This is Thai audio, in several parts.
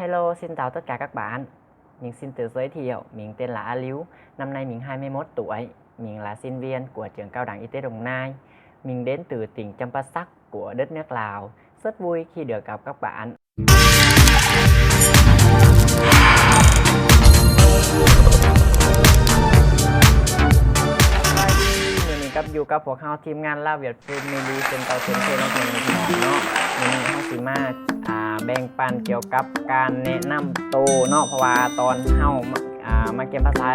Hello, xin chào tất cả các bạn. Mình xin tự giới thiệu, mình tên là A Liếu, năm nay mình 21 tuổi. Mình là sinh viên của trường cao đẳng y tế Đồng Nai. Mình đến từ tỉnh Champasak của đất nước Lào. Rất vui khi được gặp các bạn. มือนี้กับอยู่กับพวกเฮาทีมงานลาเวียดฟูมิลีเซนเตอร์เซนเตอร์น้องพี่น้องเนาะมือนี้เฮาสิมาอ่า แบ่งปันเกี่ยวกับการแนะนำตัวเนาะเพราะว่าตอนเฮามาอ่ามาเรียนภาษา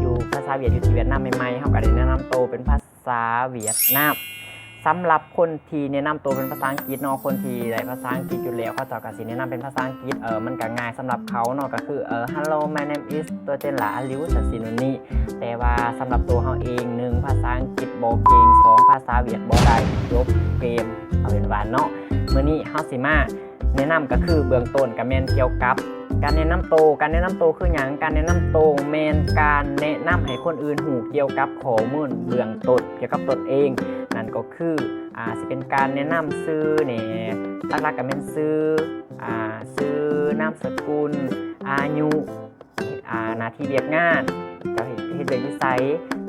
อยู่ภาษาเวียดอยู่ที่เวียดนามใหม่ๆเฮาก็ได้แนะนำตัวเป็นภาษาเวียดนามสำหรับคนที่แนะนำตัวเป็นภาษาอังกฤษเนาะคนที่ได้ภาษาอังกฤษอยู่แล้วเขาจะก็สิแนะนำเป็นภาษาอังกฤษเออมันก็ง่ายสำหรับเขาเนาะก็คือเออ hello my name is ตัวเจนหลาลิวสัสินุนีแต่ว่าสำหรับตัวเขาเองหนึ่งภาษาอังกฤษบ่เก่งสองภาษาเวียดบ่ได้จบเกมเอาเป็นว่าเนาะมื้อนี้เฮาสิมา แนะนำก็คือเบื้องต้นก็แมนเกี่ยวกับ การแนะนำโตการแนะนำโตคือหยังการแนะนำโตแมนการแนะนำให้คนอื่นหูเกี่ยวกับข้อมูลเบื้องต้นเกี่ยวกับตนเอง นั่นก็คืออ่าสิเป็นการแนะนำซื้อเนี่ยหลักๆก็แมนซื้ออ่าซื้อนามสกุลอายุอ่าหน้าที่เรียกงาน จะเห็นเห็นเรื่องนิสัย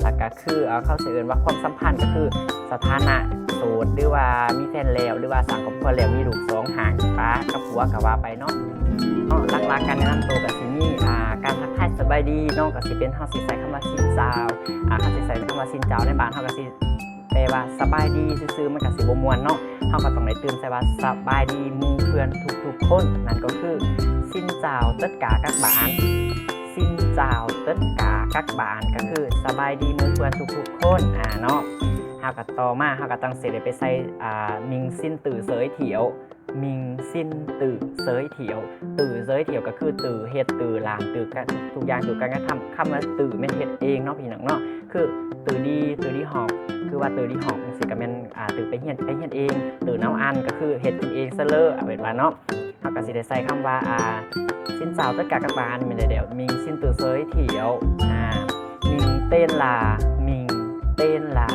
แล้วก็คือเอาเข้าเสื่อว่าความสัมพันธ์ก็คือสถานะโสดหรือว่ามีแฟนแล้วหรือว่าสังคมครัวแล้วมีลูกสองห่างป้ากับผัวกับว่าไปเนาะเนาะหลักๆการแนะนำตัวกับสิมีอ่าการทักทายสบายดีเนาะกับสิเป็นเฮาสิใส่คำว่าสินจาวอ่าเฮาสิใส่คำว่าสินเจ้าในบ้านเฮาก็สิแปลว่าสบายดีซื่อๆมันก็สิบมวนเนาะเฮาก็ต้องได้เตื่นใส่ว่าสบายดีมูเพื่อนทุกๆคนนั่นก็คือสินเจ้าว tất cả các bạn สิน เจ้าเตึ๊ดกากักบานก็คือสบายดีหมูเพื่อนทุกๆคนอ่าเนาะเฮากับต่อมาเฮากับตั้งเสร็จไปใส่อ่ามิงสิ้นตื่อเสยเถียวมิงสิ้นตื่อเสยเถียว ตื่อเสยเถียวก็คือตื่อเฮ็ดตื่อลางตื่อกันทุกอย่างตื่อการกระทำคำว่าตื่อแม่นเฮ็ดเองเนาะพี่น้องเนาะคือตื่อดีตื่อดีหอบคือว่าตื่อดีหอบจังซี่ก็แม่นอ่าตื่อไปเฮียนไปเฮียนเอง ตื่อน้ำอันก็คือเฮ็ดกินเองซะเลยเอาเป็นว่าเนาะ เราก็สิได้ใส่คำว่าอ่าสินสาวตะกากระบาลมินเดี๋ยวมิงสินตัวเซยเถียวอ่ามิงเต้นลามิงเต้นลา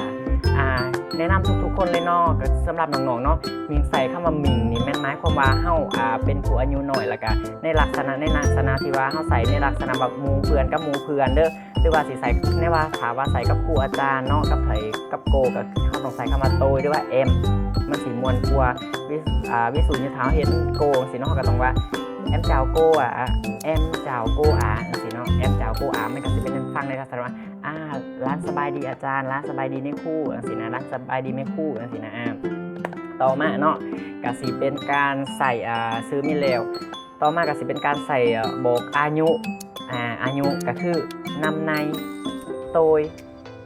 แนะนำทุกๆคนเลยเนาะก็สำหรับน้องๆเนาะมิงใส่คำว่ามิงนี่แม่นหมายความว่าเฮาอ่าเป็นผู้อายุหน่อยล้วก็ในลักษณะในลักษณะที่ว่าเฮาใส่ในลักษณะแบบมูเพื่อนกับมูเพื่อนเด้อหรือว่าสิใส่ในว่าถามว่าใส่กับครูอาจารย์เนาะกับไผกับโกก็เฮาต้องใส่คำว่าโตยหรือว่าเอ็มมันสิมวนกว่าวิอ่าวิสูจน์ยุทธาเห็นโกสิเนาะเฮาก็ต้องว่า em chào cô ạ em chào cô ạ สิเนาะ em chào cô ạ มันก็สิเป็นฟังในลักษณะว่าอ่าร้านสบายดีอาจารย์ ร้านสบายดีในครู่จังสินะร้านสบายดีไม่ครู่จังสินะอ่าต่อมาเนาะก็สิเป็นการใส่อ่าซื้อมิเลวต่อมาก็สิเป็นการใส่อ่าโบกอายุอ่าอายุก็คือนำในโตย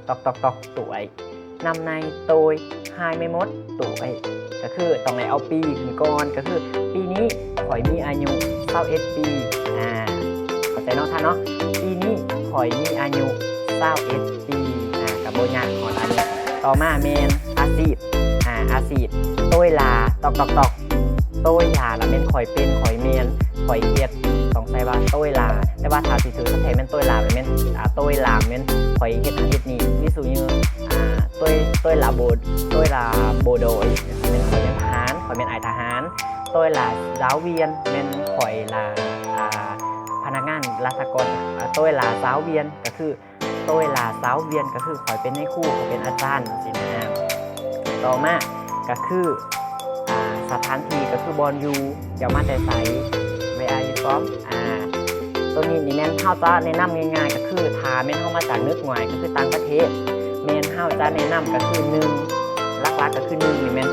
ตอกตอกตอกตวยนำในโตยหายไม่มดตวยก็คือต้องไหนเอาปีขึ้นก่อนก็คือ ปีนี้ข่อยมีอายุ21ปีอ่าเข้า ใจเนาะท่านเนาะปีนี้ข่อยมีอายุ21ปีอ่ากับโบยากของอันนี้ต่อมาเมนอาชีพอ่าอาชีพโต้ยลาตอกตอกตอกโต้ยลาแล้วเมนข่อยเป็นข่อยเมนข่อยเฮ็ดต้องใส่ว่าโต้ยลาแต่ว่าถ้าสิถือสเทเมนโต้ยลาเมนอ่าโต้ยลาเมนข่อยเฮ็ดอันเฮ็ดนี่วิสุยืออ่าโต้ยโต้ยลาโบโต้ยลาโบโดยเป็นข่อยเป็นทหารข่อยเป็นไอทหาร tôi là giáo viên nên khỏi là à, พนักงา นราชการอ่า tôi là giáo viên ก็คือ tôi là giáo viên ก็คือข่อยเป็นให้ครู่ข่อยเป็นอาจารย์สินะต่อมาก็คือสถานที่ก็คือบอลยูเดี๋ยวมาแต่ใสเวอายูฟอมอ่าตัวนี้นี่แม่นเข้าจะแนะนำง่ายๆ ก็คือทาแม่นเข้ามาจากนึกหน่วยก็คือต่างประเทศแม่นเข้าจะแนะนำก็คือหนึ่งลักๆก็คือหนึ่งนี่แม่น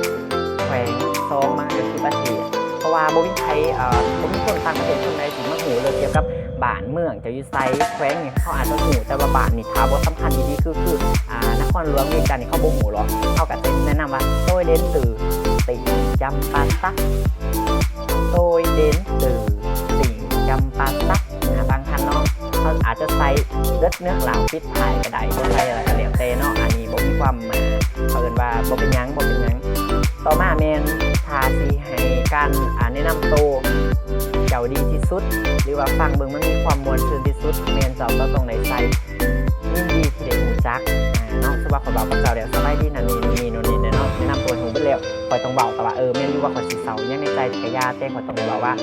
แขวงซองมาก็คือประเทศเพราะว่าบวิไทยเอ่อบ่มีคนต่างประเทศคนใดสิมาหูเลยเกี่ยวกับ บ้านเมืองจะอยู่ไซแขวงนี่เขาอาจจะหูแต่ว่าบ้านนี่ถ้าบ่สำคัญดีๆคือคืออ่านครหลวงเวียงจันทน์นี่เขาบ่หูหรอกเขาก็จะแนะนำว่าโต้ยเด่นตื่อติงจำปาซักโต้ยเด่นตื่อติงจำปาซักนะบางท่านเนาะเขาอาจจะใส่เลือดเนื้อหลาวปิดท้ายก็ได้บ่ใส่อะไรก็แล้วแต่เนาะอันนี้บ่มีความเขาเอิ้นว่าบ่เป็นยังบ่เป็นยัง ต่อมาเมนทาสีให้การอ่านแนะนำตัวเจ้าดีที่สุด หรือว่าฟังเบิ่งมันมีความมวลชื่นที่สุดเมนเจ้าก็ต้องในใส่ยินดีที่ได้หูจักอ่าเนาะสว่าขอบอกกับเจ้าเดี๋ยวสบายดีนะนี่นี่นู่นนี่เนาะแนะนำตัวหูเบิ่งแล้วคอยต้องบอกแต่ว่าเออเมนอยู่ว่าคอยสิเสายังในใจแต่กะยาแต่คอยต้องบอกว่า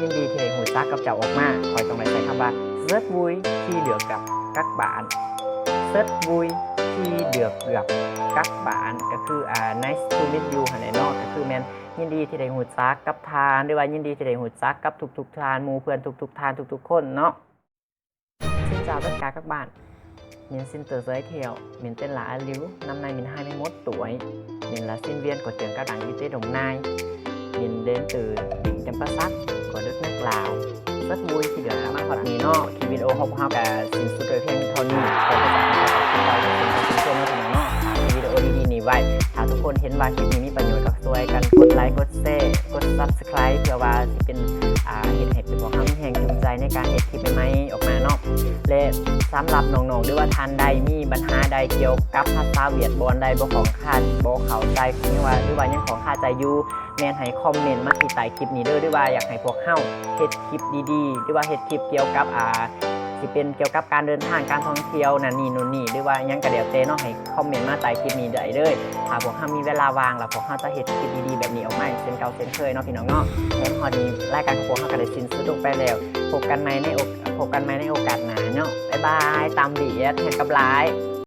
ยินดีที่ได้หูซักกับเจ้าออกมาคอยต้องได้ใช้คำว่าเซิร์ชวุยที่เดือกับกักบานเซิร์ชวุย ที่เดือกกับกักบานก็คืออ่า nice to meet you หันแหละเนาะก็คือแมนยินดีที่ได้หูซักกับทานหรือว่ายินดีที่ได้หูซักกับทุกๆทานหมู่เพื่อนทุกๆทานทุกๆคนเนาะ xin chào tất cả các bạn mình xin tự giới thiệu mình tên là A Liễu năm nay mình 21 tuổi mình là sinh viên của trường cao đẳng y tế Đồng Nai mình đến từ tỉnh Champasak của đất nước Lào rất vui khi được gặp mặt bạn nó khi video học học cả xin số คนเห็นว่าคลิปนี้มีประโยชน์ก็ช่วกันกดไลค์กดแชร์กด subscribe เพื่อว่าสิเป็นอ่าเห็นเห็ดเป็นพวกเขามแห่งจูงใจในการเห็ดคลิปใหม่ๆออกมาเนาะและสำหรับน้องๆหรือว่าทานใดมีปัญหาใดเกี่ยวกับภาษาเวียดบอนใดบ่ของคาดบ่เข้าใจหรือว่าหรือว่ายังของคาใจอยู่แม่นให้คอมเมนต์มาที่ใต้คลิปนี้เด้อหรือว่าอยากให้พวกเฮาเฮ็ดคลิปดีๆ หรือว่าเฮ็ดคลิปเกี่ยวกับอ่า สิเป็นเกี่ยวกับการเดินทางการท่องเที่ยวนั่นนี่นู่นนี่หรือว่ายังก็เดี๋ยวเต้เนาะให้คอมเมนต์มาใต้คลิปนี้ได้เด้อถ้าพวกเฮามีเวลาว่างแล้วพวกเฮาจะเห็นคลิปดีๆแบบนี้ออกมาเช่นเก่าเช่นเคยเนาะพี่น้องเนาะแถมพอดีรายการของพวกเฮาก็ได้สิ้นสุดลงไปแล้วพบกันใหม่ในโอกพบกันใหม่ในโอกาสหน้าเนาะบ๊ายบายตามบีเอสเห็นกับไลฟ์